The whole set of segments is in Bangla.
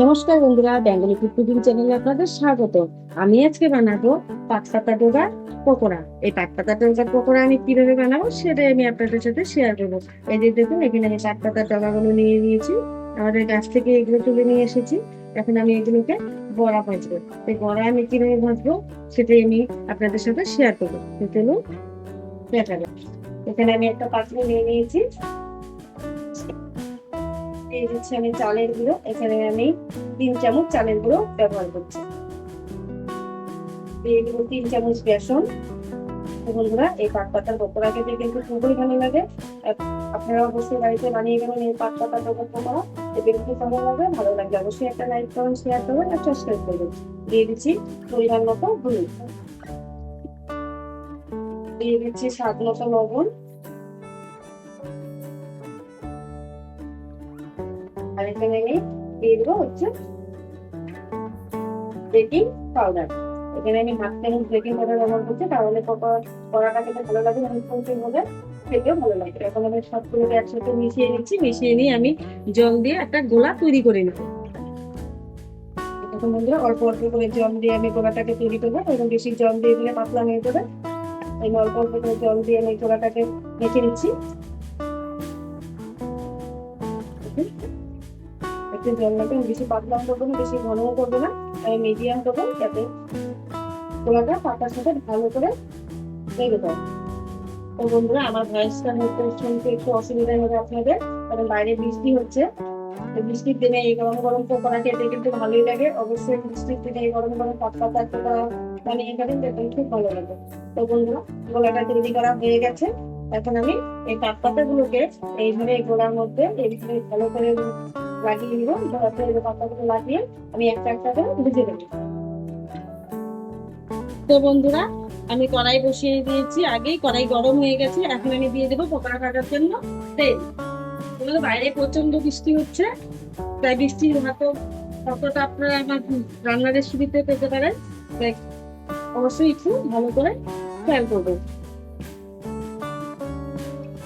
নমস্কার বন্ধুরা, বেঙ্গলি ফুড কুকিং চ্যানেলে আপনাদের স্বাগত। আমি আজকে বানাবো পাটপাতা ডোগা পকোড়া। এই পাটপাতা ডোগার পকোড়া আমি কীভাবে বানাবো সেটাই আমি আপনাদের সাথে শেয়ার করব। এই যে দেখুন, এখানে আমি পাটপাতার ডগাগুলো নিয়ে নিয়েছি। আমাদের গাছ থেকে এগুলো তুলে নিয়ে এসেছি। এখন আমি এগুলোকে বড়া ভাজবো। এই বড়া আমি কীভাবে ভাজবো সেটাই আমি আপনাদের সাথে শেয়ার করব। চলুন এখানে আমি একটা পাত্র নিয়ে নিয়েছি। দিয়ে দিচ্ছি আমি চালের গুঁড়ো, এখানে আমি তিন চামচ চালের গুঁড়ো ব্যবহার করছি। দিয়ে তিন চামচ বেসন বন্ধুরা এই পাট পাতার পকোড়া খেতে কিন্তু খুবই ভালো লাগে। আপনারা অবশ্যই বাড়িতে বানিয়ে গেলেন এই পাট পাতার পকোড়া। এতে কিন্তু ভালো লাগবে ভালো লাগবে অবশ্যই একটা লাইক করুন শেয়ার করবেন আর সাবস্ক্রাইব করবেন দিয়ে দিচ্ছি পরিমাণ মতো হলুদ। দিয়ে দিচ্ছি স্বাদ মতো লবণ। আর এখানে আমি দিয়ে দেবো হচ্ছে বেকিং পাউডার এখানে আমি হাফ চামচ বেকিং পাউডার ব্যবহার করছি, তাহলে পকোড়া কড়াটা খেতে ভালো লাগে এবং ফুলফিল হবে খেতেও ভালো লাগবে এখন আমি সবগুলোকে একসাথে মিশিয়ে নিচ্ছি, মিশিয়ে নিয়ে আমি জল দিয়ে একটা গোলা তৈরি করে নেব। এখন বন্ধুরা, অল্প অল্প করে জল দিয়ে আমি গোলাটাকে তৈরি করব এবং বেশি জল দিয়ে দিলে পাতলা হয়ে যাবে। এই অল্প অল্প করে জল দিয়ে আমি গোলাটাকে মেখে নিচ্ছি। একটু জল লাগবে বেশি পাতলাও করব না, বেশি ঘনও করব না আমি মিডিয়াম করব যাতে গোলাটা পাতার সাথে ভালো করে লেগে যায়। তো বন্ধুরা, আমার ভয়েসটা হয়তো শুনতে একটু অসুবিধা হবে আপনাদের কারণ বাইরে বৃষ্টি হচ্ছে। বৃষ্টির দিনে এই গরম গরম পকোড়া খেতে কিন্তু ভালোই লাগে। অবশ্যই বৃষ্টির দিনে এই গরম গরম পাত পাতা পকোড়া বানিয়ে খাবেন দেখবেন খুব ভালো লাগে। তো বন্ধুরা, গোলাটা তৈরি করা হয়ে গেছে। এখন আমি এই পাত পাতাগুলোকে এইভাবে এই গোলার মধ্যে এইভাবে ভালো করে লাগিয়ে নিব পাতাগুলো লাগিয়ে আমি একটা একটা করে ভেজে দেবো তো বন্ধুরা, আমি কড়াই বসিয়ে দিয়েছি। আগেই কড়াই গরম হয়ে গেছে, এখন আমি দিয়ে দেবো পকোড়া কাটার জন্য তেল। এগুলো বাইরে প্রচণ্ড বৃষ্টি হচ্ছে, তাই বৃষ্টির হাতে কতটা আপনারা আমার রান্নার রেসিপিতে পেতে পারেন, তাই অবশ্যই একটু ভালো করে খেয়াল করবেন।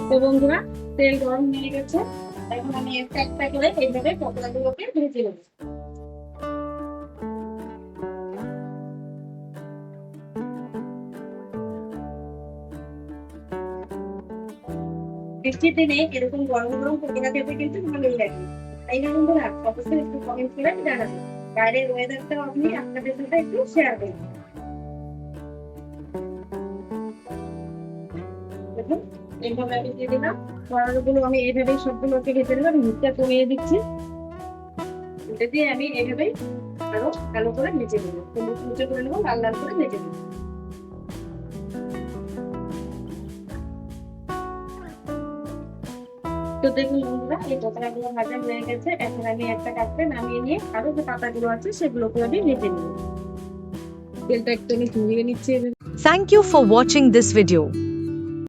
তো বন্ধুরা, তেল গরম হয়ে গেছে এখন আমি একটা একটা করে এইভাবে পকোড়াগুলোকে ভেজে নেব। বৃষ্টির দিনে এরকম গরম গরম পকোড়া খেতে কিন্তু ভালোই লাগে। তাই না বন্ধুরা? অবশ্যই একটু কমেন্ট করে জানাবেন বাইরের ওয়েদারটাও আপনি আপনাদের সাথে একটু শেয়ার করবেন দেখুন। এইভাবে আমি দিয়ে দিলাম। পরোটাগুলো আমি এইভাবেই সবগুলোকে ভেজে দিলাম কমিয়ে দিচ্ছি। এটা দিয়ে আমি এইভাবেই আরও ভালো করে ভেজে নেব। করে নেব, লাল লাল করে ভেজে নেব। তো দেখুন বন্ধুরা, এই পকোড়াগুলো ভাজা হয়ে গেছে। এখন আমি একটা কাপড়ে নামিয়ে নিয়ে আরও যে পাতাগুলো আছে, সেগুলোকে আমি ভেজে নেব। তেলটা একটু আমি ঝুলিয়ে নিচ্ছি Thank you for watching this video.